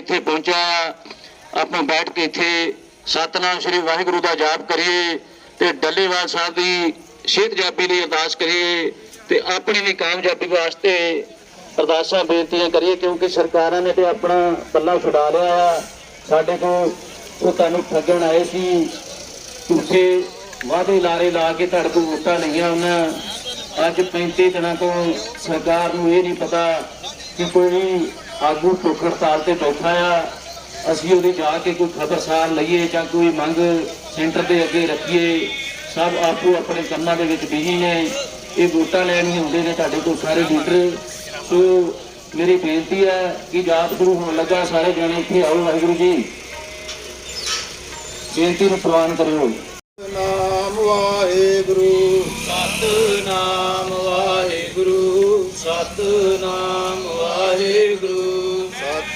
ਇੱਥੇ ਪਹੁੰਚਿਆ ਆਪਾਂ ਬੈਠ ਕੇ ਇੱਥੇ ਸਤਨਾਮ ਸ੍ਰੀ ਵਾਹਿਗੁਰੂ ਦਾ ਜਾਪ ਕਰੀਏ ਤੇ ਡੱਲੇਵਾਲ ਸਾਹਿਬ ਦੀ ਸਿਹਤ ਜਾਪੀ ਲਈ ਅਰਦਾਸ ਕਰੀਏ ਤੇ ਆਪਣੀ ਵੀ ਕਾਮਯਾਬੀ ਵਾਸਤੇ ਅਰਦਾਸਾਂ ਬੇਨਤੀਆਂ ਕਰੀਏ ਕਿਉਂਕਿ ਸਰਕਾਰਾਂ ਨੇ ਤੇ ਆਪਣਾ ਪੱਲਾ ਛੁਡਾ ਲਿਆ ਆ। ਸਾਡੇ ਕੋਲ ਉਹ ਤੁਹਾਨੂੰ ਠੱਗਣ ਆਏ ਸੀ। ਝੂਠੇ ਵਾਅਦੇ ਲਾਰੇ ਲਾ ਕੇ ਤੁਹਾਡੇ ਕੋਲ ਵੋਟਾਂ ਲਈਆਂ ਉਹਨਾਂ। ਅੱਜ 35 ਦਿਨਾਂ ਤੋਂ ਸਰਕਾਰ ਨੂੰ ਇਹ ਨਹੀਂ ਪਤਾ ਕਿ ਕੋਈ ਵੀ ਆਗੂ ਭੁੱਖ ਹੜਤਾਲ ਤੇ ਬੈਠਾ ਆ ਅਸੀਂ ਉਹਦੀ ਜਾ ਕੇ ਕੋਈ ਖਬਰਸਾਰ ਲਈਏ ਜਾਂ ਕੋਈ ਮੰਗ ਸੈਂਟਰ ਦੇ ਅੱਗੇ ਰੱਖੀਏ ਸਭ ਆਪੋ ਆਪਣੇ ਕੰਮਾਂ ਦੇ ਵਿੱਚ ਬਿਜ਼ੀ ਨੇ ਇਹ ਵੋਟਾਂ ਲੈਣ ਹੀ ਹੁੰਦੇ ਨੇ ਤੁਹਾਡੇ ਕੋਲ ਸਾਰੇ ਲੀਡਰ। ਸੋ ਮੇਰੀ ਬੇਨਤੀ ਹੈ ਕਿ ਜਾਪ ਸ਼ੁਰੂ ਹੋਣ ਲੱਗਾ ਸਾਰੇ ਜਣੇ ਇੱਥੇ ਆਓ ਵਾਹਿਗੁਰੂ ਜੀ। ਬੇਨਤੀ ਨੂੰ ਪ੍ਰਵਾਨ ਕਰਿਓ। ਨਾਮ ਵਾਹਿਗੁਰੂ। ਸਤਨਾਮ ਵਾਹਿਗੁਰੂ। ਸਤਨਾਮ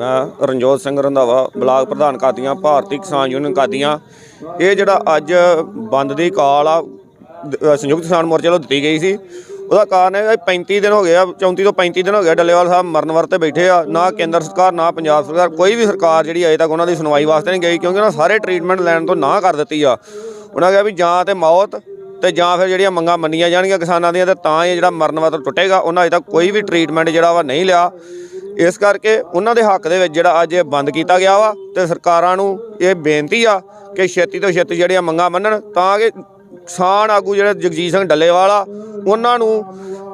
ਮੈਂ ਰਣਜੋਤ ਸਿੰਘ ਰੰਧਾਵਾ ਬਲਾਕ ਪ੍ਰਧਾਨ ਕਾਦੀਆਂ, ਭਾਰਤੀ ਕਿਸਾਨ ਯੂਨੀਅਨ ਕਾਦੀਆਂ। ਇਹ ਜਿਹੜਾ ਅੱਜ ਬੰਦ ਦੀ ਕਾਲ ਆ ਸੰਯੁਕਤ ਕਿਸਾਨ ਮੋਰਚੇ ਵੱਲੋਂ ਦਿੱਤੀ ਗਈ ਸੀ। ਉਹਦਾ ਕਾਰਨ ਹੈ ਕਿ 35 ਦਿਨ ਹੋ ਗਏ ਆ 34 ਤੋਂ 35 ਦਿਨ ਹੋ ਗਏ ਡੱਲੇਵਾਲ ਸਾਹਿਬ ਮਰਨ ਵਰਤੇ ਬੈਠੇ ਆ, ਨਾ ਕੇਂਦਰ ਸਰਕਾਰ, ਨਾ ਪੰਜਾਬ ਸਰਕਾਰ, ਕੋਈ ਵੀ ਸਰਕਾਰ ਜਿਹੜੀ ਅਜੇ ਤੱਕ ਉਹਨਾਂ ਦੀ ਸੁਣਵਾਈ ਵਾਸਤੇ ਨਹੀਂ ਗਈ, ਕਿਉਂਕਿ ਉਹਨਾਂ ਸਾਰੇ ਟ੍ਰੀਟਮੈਂਟ ਲੈਣ ਤੋਂ ਨਾ ਕਰ ਦਿੱਤੀ ਆ। ਉਹਨਾਂ ਕਿਹਾ ਵੀ ਜਾਂ ਤੇ ਮੌਤ ਤੇ ਜਾਂ ਫਿਰ ਜਿਹੜੀਆਂ ਮੰਗਾਂ ਮੰਨੀਆਂ ਜਾਣਗੀਆਂ ਕਿਸਾਨਾਂ ਦੀਆਂ, ਤੇ ਤਾਂ ਇਹ ਜਿਹੜਾ ਮਰਨ ਵਰਤ ਟੁੱਟੇਗਾ, ਉਹਨਾਂ ਅਜੇ ਤੱਕ ਕੋਈ ਵੀ ਟ੍ਰੀਟਮੈਂਟ ਜਿਹੜਾ ਵਾ ਨਹੀਂ ਲਿਆ। ਇਸ ਕਰਕੇ ਉਹਨਾਂ ਦੇ ਹੱਕ ਦੇ ਵਿੱਚ ਜਿਹੜਾ ਅੱਜ ਇਹ ਬੰਦ ਕੀਤਾ ਗਿਆ ਵਾ ਤੇ ਸਰਕਾਰਾਂ ਨੂੰ ਇਹ ਬੇਨਤੀ ਆ ਕਿ ਛੇਤੀ ਤੋਂ ਛੇਤੀ ਜਿਹੜੀਆਂ ਮੰਗਾਂ ਮੰਨਣ, ਤਾਂ ਕਿ ਕਿਸਾਨ ਆਗੂ ਜਿਹੜੇ ਜਗਜੀਤ ਸਿੰਘ ਡੱਲੇਵਾਲ ਆ, ਉਹਨਾਂ ਨੂੰ,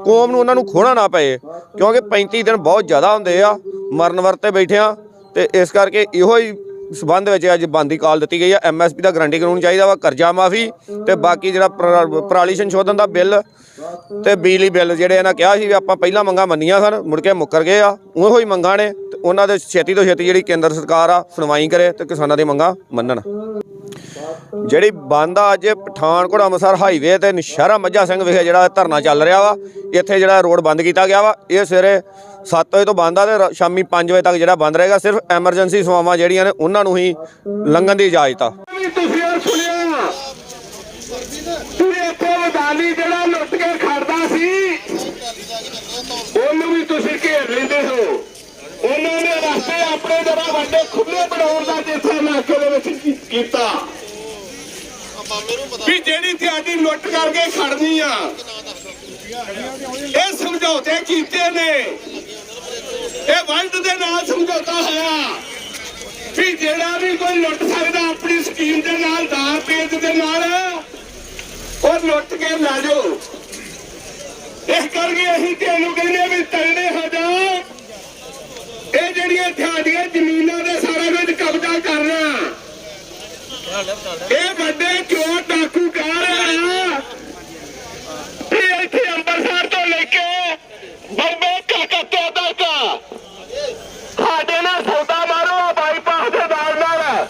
ਕੌਮ ਨੂੰ ਉਹਨਾਂ ਨੂੰ ਖੋਣਾ ਨਾ ਪਏ, ਕਿਉਂਕਿ 35 ਦਿਨ ਬਹੁਤ ਜ਼ਿਆਦਾ ਹੁੰਦੇ ਆ ਮਰਨ ਵਰਤੇ ਬੈਠੇ ਆ ਤੇ ਇਸ ਕਰਕੇ ਇਹੋ ਹੀ ਸਬੰਧ ਵਿੱਚ ਅੱਜ ਬੰਦ ਦੀ ਕਾਲ ਦਿੱਤੀ ਗਈ ਆ। ਐਮਐਸਪੀ ਦਾ ਗਰੰਟੀ ਕਾਨੂੰਨ ਚਾਹੀਦਾ ਵਾ, ਕਰਜ਼ਾ ਮਾਫੀ ਤੇ ਬਾਕੀ ਜਿਹੜਾ ਪਰਾਲੀ ਸੰਸ਼ੋਧਨ ਦਾ ਬਿੱਲ ਤੇ ਬਿਜਲੀ ਬਿੱਲ ਜਿਹੜੇ ਇਹਨਾਂ ਕਿਹਾ ਸੀ ਵੀ ਆਪਾਂ ਪਹਿਲਾਂ ਮੰਗਾਂ ਮੰਨੀਆਂ ਸਨ, ਮੁੜ ਕੇ ਮੁੱਕਰ ਗਏ ਆ। ਉਹੋ ਹੀ ਮੰਗਾਂ ਨੇ ਤੇ ਉਹਨਾਂ ਦੇ ਛੇਤੀ ਤੋਂ ਛੇਤੀ ਜਿਹੜੀ ਕੇਂਦਰ ਸਰਕਾਰ ਆ, ਸੁਣਵਾਈ ਕਰੇ ਤੇ ਕਿਸਾਨਾਂ ਦੀਆਂ ਮੰਗਾਂ ਮੰਨਣ। ਜਿਹੜੀ ਬੰਦ ਆ, ਅੱਜ ਪਠਾਨਕੋਟ, ਅੰਮ੍ਰਿਤਸਰ ਹਾਈਵੇ ਤੇ ਨਸ਼ਹਿਰਾ ਮੱਝਾ ਸਿੰਘ ਵਿਖੇ ਜਿਹੜਾ ਧਰਨਾ ਚੱਲ ਰਿਹਾ ਵਾ, ਇੱਥੇ ਜਿਹੜਾ ਰੋਡ ਬੰਦ ਕੀਤਾ ਗਿਆ ਵਾ, ਇਹ ਸਵੇਰੇ 7 ਵਜੇ ਤੋਂ ਬੰਦ ਆ ਤੇ ਸ਼ਾਮੀ 5 ਵਜੇ ਤੱਕ ਜਿਹੜਾ ਬੰਦ ਰਹੇਗਾ, ਸਿਰਫ ਐਮਰਜੈਂਸੀ ਸੇਵਾਵਾਂ ਜਿਹੜੀਆਂ ਨੇ, ਉਹਨਾਂ ਨੂੰ ਹੀ ਲੰਘਣ ਦੀ ਇਜਾਜ਼ਤ ਆ। ਤੁਸੀਂ ਉਹ ਸੁਣਿਆ। ਕਿ ਇੱਥੇ ਮਦਾਨੀ ਜਿਹੜਾ ਲੁੱਟ ਕੇ ਖੜਦਾ ਸੀ ਉਹਨੂੰ ਵੀ ਤੁਸੀਂ ਘੇਰ ਲੈਂਦੇ ਹੋ। ਉਹਨਾਂ ਨੇ ਰਸਤੇ ਆਪਣੇ ਜਰਾ ਵੱਡੇ ਖੁੱਲੇ ਬਣਾਉਣ ਦਾ ਜਿੱਥੇ ਇਲਾਕੇ ਦੇ ਵਿੱਚ ਕੀਤਾ। ਵੀ ਜਿਹੜੀ ਤੁਹਾਡੀ ਲੁੱਟ ਕਰਕੇ ਖੜਨੀ ਆ, ਇਹ ਸਮਝੌਤੇ ਕੀਤੇ ਨੇ। ਇਹ ਵੰਡ ਦੇ ਨਾਲ ਸਮਝੌਤਾ ਹੋਇਆ। ਵੀ ਜਿਹੜਾ ਵੀ ਕੋਈ ਲੁੱਟ ਸਕਦਾ ਆਪਣੀ ਸਕੀਮ ਦੇ ਨਾਲ ਦਾਰ ਪੇਜ ਦੇ ਨਾਲ, ਉਹ ਲੁੱਟ ਕੇ ਲੈ ਜਾਓ। ਇਸ ਕਰਕੇ ਅਸੀਂ ਤੈਨੂੰ ਕਹਿੰਦੇ ਵੀ ਤਗੜੇ ਹੋ ਜਾਓ ਇਹ ਜਿਹੜੀਆਂ ਤੁਹਾਡੀਆਂ ਜ਼ਮੀਨਾਂ ਦੇ ਸਾਰਾ ਕੁਝ ਕਬਜ਼ਾ ਕਰਨਾ। ਇਹ ਵੱਡੇ ਚੋਰ ਡਾਕੂ ਕਾਰ ਆ? ਇਹ ਇੱਥੇ ਅੰਮ੍ਰਿਤਸਰ ਤੋਂ ਲੈ ਕੇ ਬੰਬੇ, ਕਲਕੱਤੇ ਤੱਕ ਸਾਡੇ ਨਾਲ ਸੌਦਾ ਮਾਰੋ ਬਾਈਪਾਸ ਦੇ ਨਾਲ ਨਾਲ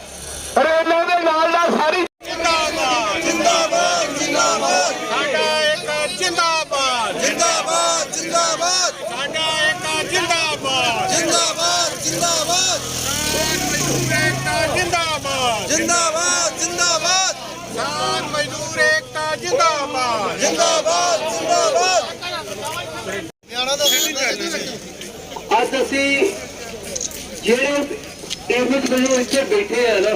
ਰੇਲਾਂ ਦੇ ਨਾਲ ਨਾਲ ਸਾਰੀ ਜਿੰਦਾਬਾਦ ਜਿੰਦਾਬਾਦ ਜਿੰਦਾਬਾਦ ਸਾਡਾ ਇੱਕ ਜਿੰਦਾਬਾਦ ਜਿੰਦਾਬਾਦ ਜਿੰਦਾਬਾਦ ਸਾਡਾ ਇੱਕ ਜਿੰਦਾਬਾਦ ਜਿੰਦਾਬਾਦ ਜਿੰਦਾਬਾਦ ਮਜ਼ਦੂਰ ਏਕਤਾ ਜਿੰਦਾਬਾਦ ਜਿੰਦਾਬਾਦ ਜਿੰਦਾਬਾਦ ਕਿਸਾਨ ਮਜ਼ਦੂਰ ਏਕਤਾ ਜਿੰਦਾਬਾਦ ਜਿੰਦਾਬਾਦ ਜਿੰਦਾਬਾਦ ਨਿਆਣਾ ਦਾ ਅੱਜ ਅਸੀਂ ਜਿਹੜੇ ਟੇਬਲ ਤੇ ਇੱਥੇ ਬੈਠੇ ਆ ਨਾ,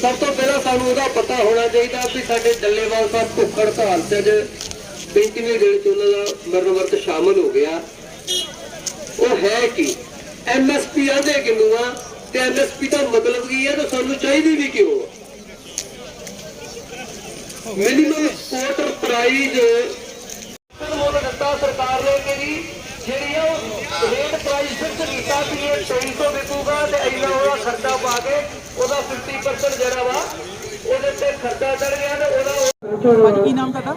ਸਭ ਤੋਂ ਪਹਿਲਾਂ ਸਾਨੂੰ ਉਹਦਾ ਪਤਾ ਹੋਣਾ ਚਾਹੀਦਾ ਵੀ ਸਾਡੇ ਡੱਲੇਵਾਲ ਸਾਹਿਬ ਭੁੱਖ ਹੜਤਾਲ ਤੇ ਅੱਜ 35ਵੇਂ ਦਿਨ ਚ ਉਹਨਾਂ ਦਾ ਮਰਨ ਵਰਤ ਸ਼ਾਮਲ ਹੋ ਗਿਆ। ਉਹ ਹੈ ਕਿ? ਐਮਐਸਪੀ ਆਂਦੇ ਕਿਨੂੰ ਆ? ਤੇ ਐਮਐਸਪੀ ਦਾ ਮਤਲਬ ਕੀ ਹੈ ਤੇ ਸਾਨੂੰ ਚਾਹੀਦੀ ਵੀ ਕਿਉਂ ਆ? ਮਿਨੀਮਮ ਸਪੋਰਟ ਪ੍ਰਾਈਜ਼ ਮੁੱਲ ਦਿੱਤਾ ਸਰਕਾਰ ਨੇ ਕਿ ਰੇਟ ਪ੍ਰਾਈਸ ਫਿਕਸ ਕੀਤਾ ਵੀ ਇਹ 2300 ਵਿਕੂਗਾ ਤੇ ਇੰਨਾ ਉਹਦਾ ਖਰਚਾ ਪਾ ਕੇ ਉਹਦਾ 50% ਜਿਹੜਾ ਵਾ ਉਹਦੇ ਤੇ ਖਰਚਾ ਚੜ ਗਿਆ ਤੇ ਉਹਦਾ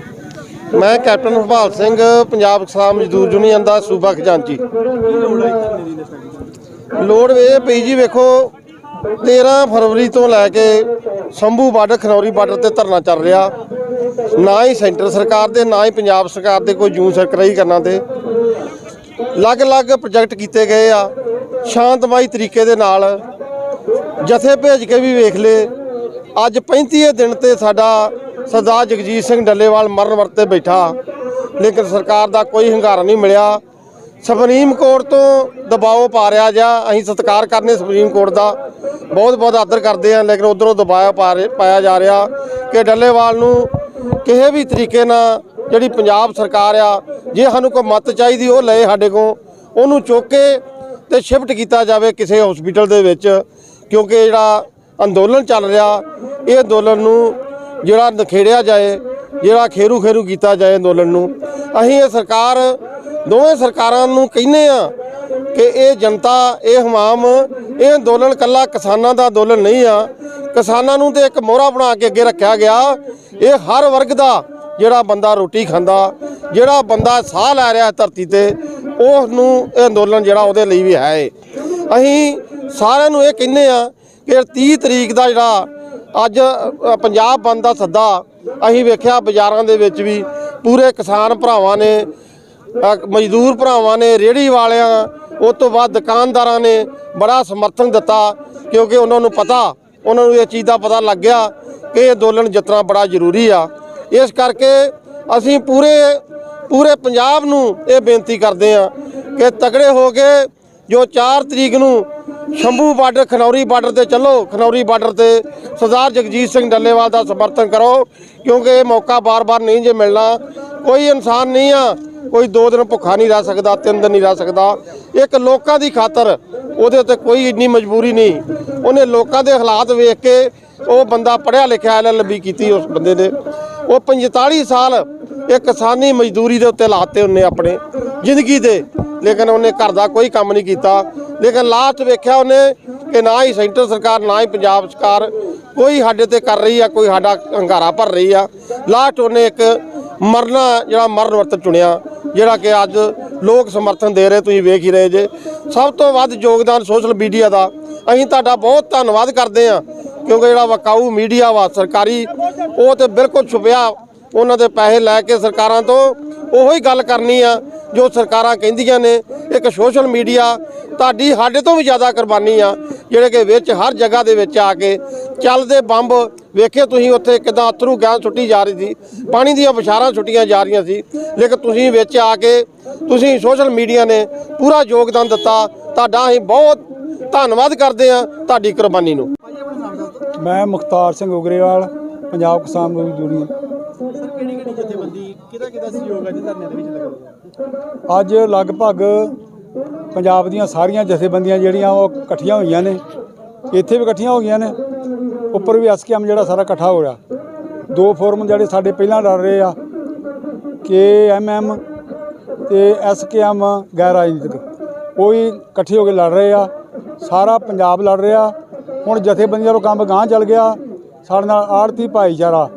ਮੈਂ ਕੈਪਟਨ ਹਰਪਾਲ ਸਿੰਘ ਪੰਜਾਬ ਕਿਸਾਨ ਮਜ਼ਦੂਰ ਯੂਨੀਅਨ ਦਾ ਸੂਬਾ ਖਜ਼ਾਨਚੀ। ਲੋੜ ਇਹ ਪਈ ਜੀ ਵੇਖੋ 13 ਫਰਵਰੀ ਤੋਂ ਲੈ ਕੇ ਸੰਭੂ ਬਾਰਡਰ ਖਨੌਰੀ ਬਾਰਡਰ ਤੇ ਧਰਨਾ ਚੱਲ ਰਿਹਾ। ਨਾ ਹੀ ਸੈਂਟਰ ਸਰਕਾਰ ਦੇ ਨਾ ਹੀ ਪੰਜਾਬ ਸਰਕਾਰ ਦੇ ਕੋਈ ਜੂਨ ਸਰਕਰਾਈ ਕਰਨਾ ਤੇ। ਅਲੱਗ-ਅਲੱਗ ਪ੍ਰੋਜੈਕਟ ਕੀਤੇ ਗਏ ਆ, ਸ਼ਾਂਤਮਈ ਤਰੀਕੇ ਦੇ ਨਾਲ। ਜਥੇ ਭੇਜ ਕੇ ਵੀ ਵੇਖ ਲਏ ਅੱਜ 35 ਦਿਨ ਤੇ ਸਾਡਾ ਸਰਦਾਰ ਜਗਜੀਤ ਸਿੰਘ ਡੱਲੇਵਾਲ ਮਰਨ ਵਰਤੇ ਬੈਠਾ। ਲੇਕਿਨ ਸਰਕਾਰ ਦਾ ਕੋਈ ਹੰਗਾਰਾ ਨਹੀਂ ਮਿਲਿਆ। ਸੁਪਰੀਮ ਕੋਰਟ ਤੋਂ ਦਬਾਅ ਪਾ ਰਿਹਾ ਜਾਂ ਅਸੀਂ ਸਤਿਕਾਰ ਕਰਨੇ ਸੁਪਰੀਮ ਕੋਰਟ ਦਾ। ਬਹੁਤ ਬਹੁਤ ਆਦਰ ਕਰਦੇ ਹਾਂ, ਲੇਕਿਨ ਉਧਰੋਂ ਦਬਾਅ ਪਾ ਰਹੇ- ਪਾਇਆ ਜਾ ਰਿਹਾ ਕਿ ਡੱਲੇਵਾਲ ਨੂੰ ਕਿਸੇ ਵੀ ਤਰੀਕੇ ਨਾਲ ਜਿਹੜੀ ਪੰਜਾਬ ਸਰਕਾਰ ਆ ਜੇ ਸਾਨੂੰ ਕੋਈ ਮਤ ਚਾਹੀਦੀ, ਉਹ ਲਏ ਸਾਡੇ ਕੋਲ। ਉਹਨੂੰ ਚੁੱਕ ਕੇ ਤੇ ਸ਼ਿਫਟ ਕੀਤਾ ਜਾਵੇ ਕਿਸੇ ਹਸਪੀਟਲ ਦੇ ਵਿੱਚ, ਕਿਉਂਕਿ ਜਿਹੜਾ ਅੰਦੋਲਨ ਚੱਲ ਰਿਹਾ, ਇਹ ਅੰਦੋਲਨ ਨੂੰ ਜਿਹੜਾ ਨਖੇੜਿਆ ਜਾਏ, ਜਿਹੜਾ ਖੇਰੂ ਖੇਰੂ ਕੀਤਾ ਜਾਏ ਅੰਦੋਲਨ ਨੂੰ, ਅਸੀਂ ਇਹ ਸਰਕਾਰ, ਦੋਵੇਂ ਸਰਕਾਰਾਂ ਨੂੰ ਕਹਿੰਦੇ ਆ ਕਿ ਇਹ ਜਨਤਾ, ਇਹ ਹਮਾਮ, ਇਹ ਅੰਦੋਲਨ ਕੱਲਾ ਕਿਸਾਨਾਂ ਦਾ ਅੰਦੋਲਨ ਨਹੀਂ ਆ। ਕਿਸਾਨਾਂ ਨੂੰ ਤੇ ਇੱਕ ਮੋਹਰਾ ਬਣਾ ਕੇ ਅੱਗੇ ਰੱਖਿਆ ਗਿਆ। ਇਹ ਹਰ ਵਰਗ ਦਾ ਜਿਹੜਾ ਬੰਦਾ ਰੋਟੀ ਖਾਂਦਾ, ਜਿਹੜਾ ਬੰਦਾ ਸਾਹ ਲੈ ਰਿਹਾ ਧਰਤੀ ਤੇ ਉਸ ਨੂੰ ਇਹ ਅੰਦੋਲਨ ਜਿਹੜਾ ਉਹਦੇ ਲਈ ਵੀ ਹੈ। ਅਸੀਂ ਸਾਰਿਆਂ ਨੂੰ ਇਹ ਕਹਿੰਦੇ ਆ ਕਿ 30 ਤਰੀਕ ਦਾ ਜਿਹੜਾ ਅੱਜ ਪੰਜਾਬ ਬੰਦ ਦਾ ਸੱਦਾ, ਅਸੀਂ ਵੇਖਿਆ ਬਾਜ਼ਾਰਾਂ ਦੇ ਵਿੱਚ ਵੀ ਪੂਰੇ ਕਿਸਾਨ ਭਰਾਵਾਂ ਨੇ ਮਜ਼ਦੂਰ ਭਰਾਵਾਂ ਨੇ, ਰੇਹੜੀ ਵਾਲਿਆਂ ਉਸ ਤੋਂ ਬਾਅਦ ਦੁਕਾਨਦਾਰਾਂ ਨੇ ਬੜਾ ਸਮਰਥਨ ਦਿੱਤਾ, ਕਿਉਂਕਿ ਉਹਨਾਂ ਨੂੰ ਪਤਾ, ਉਹਨਾਂ ਨੂੰ ਇਹ ਚੀਜ਼ ਦਾ ਪਤਾ ਲੱਗ ਗਿਆ ਕਿ ਇਹ ਅੰਦੋਲਨ ਜਿੱਤਣਾ ਬੜਾ ਜ਼ਰੂਰੀ ਆ। ਇਸ ਕਰਕੇ ਅਸੀਂ ਪੂਰੇ ਪੂਰੇ ਪੰਜਾਬ ਨੂੰ ਇਹ ਬੇਨਤੀ ਕਰਦੇ ਆ ਕਿ ਤਕੜੇ ਹੋ ਕੇ ਜੋ 4 ਤਰੀਕ ਨੂੰ ਸ਼ੰਭੂ ਬਾਰਡਰ, ਖਨੌਰੀ ਬਾਰਡਰ ਤੇ ਚੱਲੋ, ਖਨੌਰੀ ਬਾਰਡਰ ਤੇ ਸਰਦਾਰ ਜਗਜੀਤ ਸਿੰਘ ਡੱਲੇਵਾਲ ਦਾ ਸਮਰਥਨ ਕਰੋ, ਕਿਉਂਕਿ ਇਹ ਮੌਕਾ ਬਾਰ-ਬਾਰ ਨਹੀਂ ਜੇ ਮਿਲਣਾ। ਕੋਈ ਇਨਸਾਨ ਨਹੀਂ ਆ, ਕੋਈ ਦੋ ਦਿਨ ਭੁੱਖਾ ਨਹੀਂ ਰਹਿ ਸਕਦਾ, ਤਿੰਨ ਦਿਨ ਨਹੀਂ ਰਹਿ ਸਕਦਾ। ਇੱਕ ਲੋਕਾਂ ਦੀ ਖਾਤਰ ਉਹਦੇ ਉੱਤੇ ਕੋਈ ਇੰਨੀ ਮਜਬੂਰੀ ਨਹੀਂ। ਉਹਨੇ ਲੋਕਾਂ ਦੇ ਹਾਲਾਤ ਵੇਖ ਕੇ ਉਹ ਬੰਦਾ ਪੜਿਆ ਲਿਖਿਆ ਐਲਐਲਬੀ ਕੀਤੀ ਉਸ ਬੰਦੇ ਨੇ ਉਹ 45 ਸਾਲ ਇਹ ਕਿਸਾਨੀ ਮਜ਼ਦੂਰੀ ਦੇ ਉੱਤੇ ਲਾਤੇ ਉਹਨੇ ਆਪਣੇ, ਜ਼ਿੰਦਗੀ ਦੇ। ਲੇਕਿਨ ਉਹਨੇ ਘਰ ਦਾ ਕੋਈ ਕੰਮ ਨਹੀਂ ਕੀਤਾ। ਲੇਕਿਨ ਲਾਸਟ ਵੇਖਿਆ ਉਹਨੇ ਕਿ ਨਾ ਹੀ ਸੈਂਟਰ ਸਰਕਾਰ, ਨਾ ਹੀ ਪੰਜਾਬ ਸਰਕਾਰ ਕੋਈ ਸਾਡੇ ਤੇ ਕਰ ਰਹੀ ਆ, ਕੋਈ ਸਾਡਾ ਹੰਗਾਰਾ ਭਰ ਰਹੀ ਆ। ਲਾਸਟ ਉਹਨੇ ਇੱਕ ਮਰਨਾ, ਜਿਹੜਾ ਮਰਨ ਵਰਤ ਚੁਣਿਆ, ਜਿਹੜਾ ਕਿ ਅੱਜ ਲੋਕ ਸਮਰਥਨ ਦੇ ਰਹੇ, ਤੁਸੀਂ ਵੇਖ ਹੀ ਰਹੇ ਜੇ। ਸਭ ਤੋਂ ਵੱਧ ਯੋਗਦਾਨ ਸੋਸ਼ਲ ਮੀਡੀਆ ਦਾ। ਅਸੀਂ ਤੁਹਾਡਾ ਬਹੁਤ ਧੰਨਵਾਦ ਕਰਦੇ ਆ ਕਿਉਂਕਿ ਜਿਹੜਾ ਵਕਾਊ ਮੀਡੀਆ ਵਾ, ਸਰਕਾਰੀ, ਉਹ ਤੇ ਬਿਲਕੁਲ ਛੁਪਿਆ ਉਹਨਾਂ ਦੇ ਪੈਸੇ ਲੈ ਕੇ ਸਰਕਾਰਾਂ ਤੋਂ। ਉਹੋ ਹੀ ਗੱਲ ਕਰਨੀ ਆ, ਜੋ ਸਰਕਾਰਾਂ ਕਹਿੰਦੀਆਂ ਨੇ, ਇੱਕ ਸੋਸ਼ਲ ਮੀਡੀਆ ਤੁਹਾਡੀ ਸਾਡੇ ਤੋਂ ਵੀ ਜ਼ਿਆਦਾ ਕੁਰਬਾਨੀ ਆ, ਜਿਹੜੇ ਕਿ ਵਿੱਚ ਹਰ ਜਗ੍ਹਾ ਦੇ ਵਿੱਚ ਆ ਕੇ ਚੱਲਦੇ ਬੰਬ ਵੇਖੇ ਤੁਸੀਂ ਉੱਥੇ ਕਿਦਾਂ ਅਥਰੂ ਗੈਸ ਛੁੱਟੀ ਜਾ ਰਹੀ ਸੀ, ਪਾਣੀ ਦੀਆਂ ਬਸ਼ਾਰਾਂ ਛੁੱਟੀਆਂ ਜਾ ਰਹੀਆਂ ਸੀ। ਲੇਕਿਨ ਤੁਸੀਂ ਵਿੱਚ ਆ ਕੇ, ਤੁਸੀਂ ਸੋਸ਼ਲ ਮੀਡੀਆ ਨੇ ਪੂਰਾ ਯੋਗਦਾਨ ਦਿੱਤਾ, ਤੁਹਾਡਾ ਅਸੀਂ ਬਹੁਤ ਧੰਨਵਾਦ ਕਰਦੇ ਆ ਤੁਹਾਡੀ ਕੁਰਬਾਨੀ ਨੂੰ। ਮੈਂ ਮੁਖਤਾਰ ਸਿੰਘ ਉਗਰੇਵਾਲ ਪੰਜਾਬ ਕਿਸਾਨ ਮਜ਼ਦੂਰ ਯੂਨੀਅਨ। ਕਿਹੜੀ ਕਿਹੜੀ ਜਥੇਬੰਦੀ ਕਿਹਦਾ ਕਿਹਦਾ ਸਹਿਯੋਗ ਹੈ ਜੀ ਧਰਨੇ ਦੇ ਵਿੱਚ ਲੱਗਦਾ ਅੱਜ ਲਗਭਗ ਪੰਜਾਬ ਦੀਆਂ ਸਾਰੀਆਂ ਜਥੇਬੰਦੀਆਂ ਜਿਹੜੀਆਂ ਉਹ ਇਕੱਠੀਆਂ ਹੋਈਆਂ ਨੇ। ਇੱਥੇ ਵੀ ਇਕੱਠੀਆਂ ਹੋ ਗਈਆਂ ਨੇ। ਉੱਪਰ ਵੀ ਐਸਕੇਐਮ ਜਿਹੜਾ ਸਾਰਾ ਇਕੱਠਾ ਹੋ ਰਿਹਾ। ਦੋ ਫੋਰਮ ਜਿਹੜੇ ਸਾਡੇ ਪਹਿਲਾਂ ਲੜ ਰਹੇ ਆ ਕੇ ਐਮਐਮ ਤੇ ਐਸਕੇਐਮ ਗੈਰ ਰਾਜਨੀਤਿਕ। ਉਹ ਵੀ ਇਕੱਠੇ ਹੋ ਕੇ ਲੜ ਰਹੇ ਆ। ਸਾਰਾ ਪੰਜਾਬ ਲੜ ਰਿਹਾ। ਹੁਣ ਜਥੇਬੰਦੀਆਂ ਤੋਂ ਕੰਮ ਗਾਂਹ ਚੱਲ ਗਿਆ। ਸਾਡੇ ਨਾਲ ਆੜਤੀ ਭਾਈਚਾਰਾ,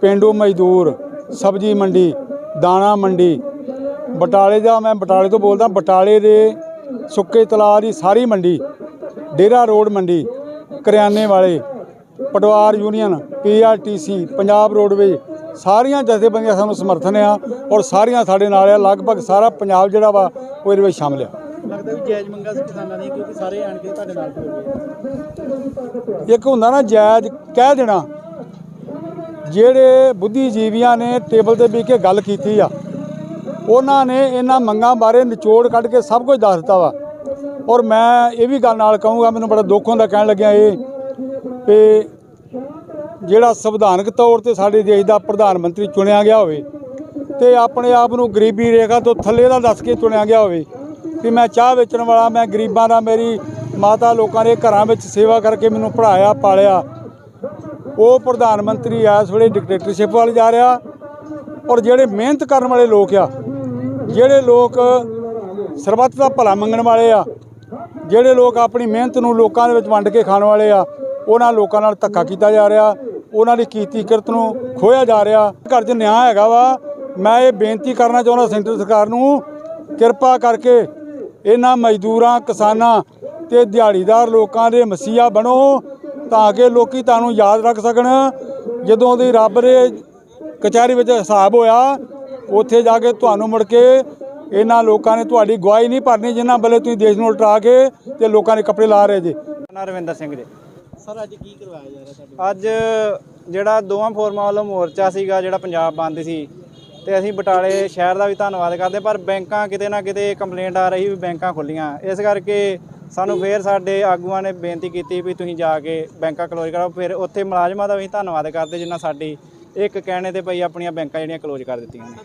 ਪਿੰਡੂ ਮਜ਼ਦੂਰ, ਸਬਜੀ ਮੰਡੀ, ਦਾਣਾ ਮੰਡੀ, ਬਟਾਲੇ ਦਾ ਮੈਂ ਬਟਾਲੇ ਤੋਂ ਬੋਲਦਾ, ਬਟਾਲੇ ਦੇ ਸੁੱਕੇ ਤਲਾਅ ਦੀ ਸਾਰੀ ਮੰਡੀ, ਡੇਰਾ ਰੋਡ ਮੰਡੀ, ਕਰਿਆਨੇ ਵਾਲੇ, Patwar union PRTC Punjab roadways, ਸਾਰੀਆਂ ਜਥੇਬੰਦੀਆਂ ਸਾਨੂੰ ਸਮਰਥਨ ਆ ਔਰ ਸਾਰੀਆਂ ਸਾਡੇ ਨਾਲ ਆ। ਲਗਭਗ ਸਾਰਾ ਪੰਜਾਬ ਜਿਹੜਾ ਵਾ, ਉਹ ਇਹਦੇ ਵਿੱਚ ਸ਼ਾਮਲ ਆ। ਜਾਇਜ਼ ਮੰਗਾ ਸੀ ਕਿਸਾਨਾਂ ਦੀਆਂ, ਕਿਉਂਕਿ ਸਾਰੇ ਆਣ ਕੇ ਤੁਹਾਡੇ ਨਾਲ ਖੜੋਗੇ ਇੱਕ ਹੁੰਦਾ ਨਾ ਜਾਇਜ਼ ਕਹਿ ਦੇਣਾ, ਜਿਹੜੇ ਬੁੱਧੀਜੀਵੀਆਂ ਨੇ ਟੇਬਲ ਤੇ ਬੈ ਕੇ ਗੱਲ ਕੀਤੀ ਆ, ਉਹਨਾਂ ਨੇ ਇਹਨਾਂ ਮੰਗਾਂ ਬਾਰੇ ਨਿਚੋੜ ਕੱਢ ਕੇ ਸਭ ਕੁਝ ਦੱਸ ਦਿੱਤਾ ਵਾ। ਔਰ ਮੈਂ ਇਹ ਵੀ ਗੱਲ ਨਾਲ ਕਹੂੰਗਾ, ਮੈਨੂੰ ਬੜਾ ਦੁੱਖ ਹੁੰਦਾ ਕਹਿਣ ਲੱਗਿਆ ਇਹ ਕਿ ਜਿਹੜਾ ਸੰਵਿਧਾਨਕ ਤੌਰ ਤੇ ਸਾਡੇ ਦੇਸ਼ ਦਾ ਪ੍ਰਧਾਨ ਮੰਤਰੀ ਚੁਣਿਆ ਗਿਆ ਹੋਵੇ, ਤੇ ਆਪਣੇ ਆਪ ਨੂੰ ਗਰੀਬੀ ਰੇਖਾ ਤੋਂ ਥੱਲੇ ਦਾ ਦੱਸ ਕੇ ਚੁਣਿਆ ਗਿਆ ਹੋਵੇ ਕਿ ਮੈਂ ਚਾਹ ਵੇਚਣ ਵਾਲਾ, ਮੈਂ ਗਰੀਬਾਂ ਦਾ, ਮੇਰੀ ਮਾਤਾ ਲੋਕਾਂ ਦੇ ਘਰਾਂ ਵਿੱਚ ਸੇਵਾ ਕਰਕੇ ਮੈਨੂੰ ਪੜ੍ਹਾਇਆ, ਪਾਲਿਆ। ਉਹ ਪ੍ਰਧਾਨ ਮੰਤਰੀ ਇਸ ਵੇਲੇ ਡਿਕਟੇਟਰਸ਼ਿਪ ਵੱਲ ਜਾ ਰਿਹਾ ਔਰ ਜਿਹੜੇ ਮਿਹਨਤ ਕਰਨ ਵਾਲੇ ਲੋਕ ਆ, ਜਿਹੜੇ ਲੋਕ ਸਰਬੱਤ ਦਾ ਭਲਾ ਮੰਗਣ ਵਾਲੇ ਆ, ਜਿਹੜੇ ਲੋਕ ਆਪਣੀ ਮਿਹਨਤ ਨੂੰ ਲੋਕਾਂ ਦੇ ਵਿੱਚ ਵੰਡ ਕੇ ਖਾਣ ਵਾਲੇ ਆ, ਉਹਨਾਂ ਲੋਕਾਂ ਨਾਲ ਧੱਕਾ ਕੀਤਾ ਜਾ ਰਿਹਾ, ਉਹਨਾਂ ਦੀ ਕੀਤੀ ਕਿਰਤ ਨੂੰ ਖੋਇਆ ਜਾ ਰਿਹਾ। ਘਰ 'ਚ ਨਿਆਂ ਹੈਗਾ ਵਾ, ਮੈਂ ਇਹ ਬੇਨਤੀ ਕਰਨਾ ਚਾਹੁੰਦਾ ਸੈਂਟਰ ਸਰਕਾਰ ਨੂੰ, ਕਿਰਪਾ ਕਰਕੇ ਇਹਨਾਂ ਮਜ਼ਦੂਰਾਂ ਕਿਸਾਨਾਂ ਤੇ ਦਿਹਾੜੀਦਾਰ ਲੋਕਾਂ ਦੇ ਮਸੀਹਾ ਬਣੋ ਤਾਂ ਕਿ ਲੋਕੀ ਤੁਹਾਨੂੰ ਯਾਦ ਰੱਖ ਸਕਣ। ਜਦੋਂ ਦੀ ਰੱਬ ਦੇ ਕਚਹਿਰੀ ਵਿੱਚ ਹਿਸਾਬ ਹੋਇਆ ਉੱਥੇ ਜਾ ਕੇ ਤੁਹਾਨੂੰ ਮੁੜ ਕੇ ਇਹਨਾਂ ਲੋਕਾਂ ਨੇ ਤੁਹਾਡੀ ਗਵਾਹੀ ਨਹੀਂ ਭਰਨੀ ਜਿਨ੍ਹਾਂ ਵੱਲੇ ਤੁਸੀਂ ਦੇਸ਼ ਨੂੰ ਉਲਟਾ ਕੇ ਤੇ ਲੋਕਾਂ ਦੇ ਕੱਪੜੇ ਲਾ ਰਹੇ ਜੇ। ਨਾਮ ਰਵਿੰਦਰ ਸਿੰਘ ਜੀ। ਸਰ ਅੱਜ ਕੀ ਕਰਵਾਇਆ ਜਾ ਰਿਹਾ ਤੁਹਾਡੇ? ਅੱਜ ਜਿਹੜਾ ਦੋਵਾਂ ਫੋਰਮਾਂ ਵੱਲੋਂ ਮੋਰਚਾ ਸੀਗਾ ਜਿਹੜਾ ਪੰਜਾਬ ਬੰਦ ਸੀ ਤੇ ਅਸੀਂ ਬਟਾਲੇ ਸ਼ਹਿਰ ਦਾ ਵੀ ਧੰਨਵਾਦ ਕਰਦੇ, ਪਰ ਬੈਂਕਾਂ ਕਿਤੇ ਨਾ ਕਿਤੇ ਕੰਪਲੇਂਟ ਆ ਰਹੀ ਵੀ ਬੈਂਕਾਂ ਖੁੱਲੀਆਂ ਇਸ ਕਰਕੇ ਸਾਨੂੰ ਫੇਰ ਸਾਡੇ ਆਗੂਆਂ ਨੇ ਬੇਨਤੀ ਕੀਤੀ ਵੀ ਤੁਸੀਂ ਜਾ ਕੇ ਬੈਂਕਾਂ ਕਲੋਜ਼ ਕਰਾਓ। ਫਿਰ ਉੱਥੇ ਮੁਲਾਜ਼ਮਾਂ ਦਾ ਵੀ ਧੰਨਵਾਦ ਕਰਦੇ, ਜਿਨ੍ਹਾਂ ਸਾਡੀ ਇੱਕ ਕਹਿਣੇ ਤੇ ਭਈ ਆਪਣੀਆਂ ਬੈਂਕਾਂ ਜਿਹੜੀਆਂ ਕਲੋਜ਼ ਕਰ ਦਿੱਤੀਆਂ ਨੇ।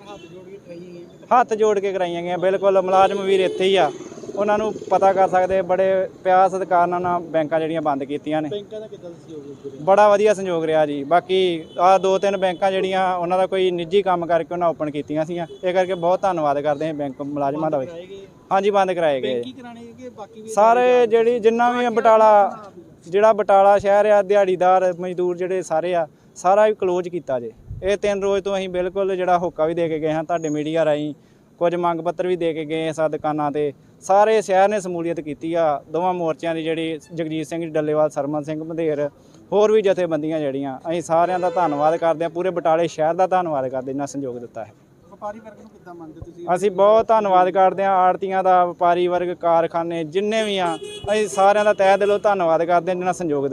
ਹੱਥ ਜੋੜ ਕੇ ਕਰਾਈਆਂ ਗਈਆਂ, ਬਿਲਕੁਲ ਮੁਲਾਜ਼ਮ ਵੀਰ ਇੱਥੇ ਹੀ ਆ। ਉਹਨਾਂ ਨੂੰ ਪਤਾ ਕਰ ਸਕਦੇ ਬੜੇ ਪਿਆਰ ਸਤਿਕਾਰ ਨਾਲ ਬੈਂਕਾਂ ਜਿਹੜੀਆਂ ਬੰਦ ਕੀਤੀਆਂ ਨੇ। ਬੈਂਕਾਂ ਦਾ ਕਿੱਦਾਂ ਸਹਿਯੋਗ ਵੀਰੇ ਬੜਾ ਵਧੀਆ ਸੰਯੋਗ ਰਿਹਾ ਜੀ। ਬਾਕੀ ਆ ਦੋ ਤਿੰਨ ਬੈਂਕਾਂ ਜਿਹੜੀਆਂ ਉਹਨਾਂ ਦਾ ਕੋਈ ਨਿੱਜੀ ਕੰਮ ਕਰਕੇ ਉਹਨਾਂ ਓਪਨ ਕੀਤੀਆਂ ਸੀਗੀਆਂ। ਇਹ ਕਰਕੇ ਬਹੁਤ ਧੰਨਵਾਦ ਕਰਦੇ ਹਾਂ ਬੈਂਕ ਮੁਲਾਜ਼ਮਾਂ ਦਾ ਵੀ। ਹਾਂਜੀ ਬੰਦ ਕਰਾਏ ਗਏ। ਕੀ ਕਰਾਣੇ ਕਿ ਬਾਕੀ ਵੀ ਸਾਰੇ ਜਿਹੜੀ ਜਿੰਨਾ ਵੀ ਬਟਾਲਾ ਜਿਹੜਾ ਬਟਾਲਾ ਸ਼ਹਿਰ ਆ ਦਿਹਾੜੀਦਾਰ ਮਜ਼ਦੂਰ ਜਿਹੜੇ ਸਾਰੇ ਆ ਸਾਰਾ ਹੀ ਕਲੋਜ਼ ਕੀਤਾ ਜੇ। ਇਹ ਤਿੰਨ ਰੋਜ਼ ਤੋਂ ਅਸੀਂ ਬਿਲਕੁਲ ਜਿਹੜਾ ਹੋਕਾ ਵੀ ਦੇ ਕੇ ਗਏ ਹਾਂ ਤੁਹਾਡੇ ਮੀਡੀਆ ਰਾਹੀਂ ਕੁਝ ਮੰਗ ਪੱਤਰ ਵੀ ਦੇ ਕੇ ਗਏ ਹਾਂ ਸਾ ਦੁਕਾਨਾਂ ਤੇ। ਸਾਰੇ ਸ਼ਹਿਰ ਨੇ ਸਮੂਲੀਅਤ ਕੀਤੀ ਆ। ਦੋਵਾਂ ਮੋਰਚਿਆਂ ਦੀ ਜਿਹੜੀ ਜਗਜੀਤ ਸਿੰਘ ਡੱਲੇਵਾਲ ਸਰਮਨ ਸਿੰਘ ਮੰਧੇਰ ਹੋਰ ਵੀ ਜਥੇਬੰਦੀਆਂ ਜਿਹੜੀਆਂ ਅਸੀਂ ਸਾਰਿਆਂ ਦਾ ਧੰਨਵਾਦ ਕਰਦੇ ਹਾਂ ਪੂਰੇ ਬਟਾਲੇ ਸ਼ਹਿਰ ਦਾ ਧੰਨਵਾਦ ਕਰਦੇ ਜਿਨ੍ਹਾਂ ਸੰਯੋਗ ਦਿੱਤਾ ਹੈ। ਵਪਾਰੀ ਵਰਗ ਨੂੰ ਕਿੱਦਾਂ ਮੰਨਦੇ ਤੁਸੀਂ? ਅਸੀਂ ਬਹੁਤ ਧੰਨਵਾਦ ਕਰਦੇ ਹਾਂ ਆੜਤੀਆਂ ਦਾ ਵਪਾਰੀ ਵਰਗ ਕਾਰਖਾਨੇ ਜਿੰਨੇ ਵੀ ਆ ਅਸੀਂ ਸਾਰਿਆਂ ਦਾ ਤਹਿ ਦਿਲੋਂ ਧੰਨਵਾਦ ਕਰਦੇ ਹਾਂ ਜਿਨ੍ਹਾਂ ਸੰਯੋਗ ਦਿੱਤਾ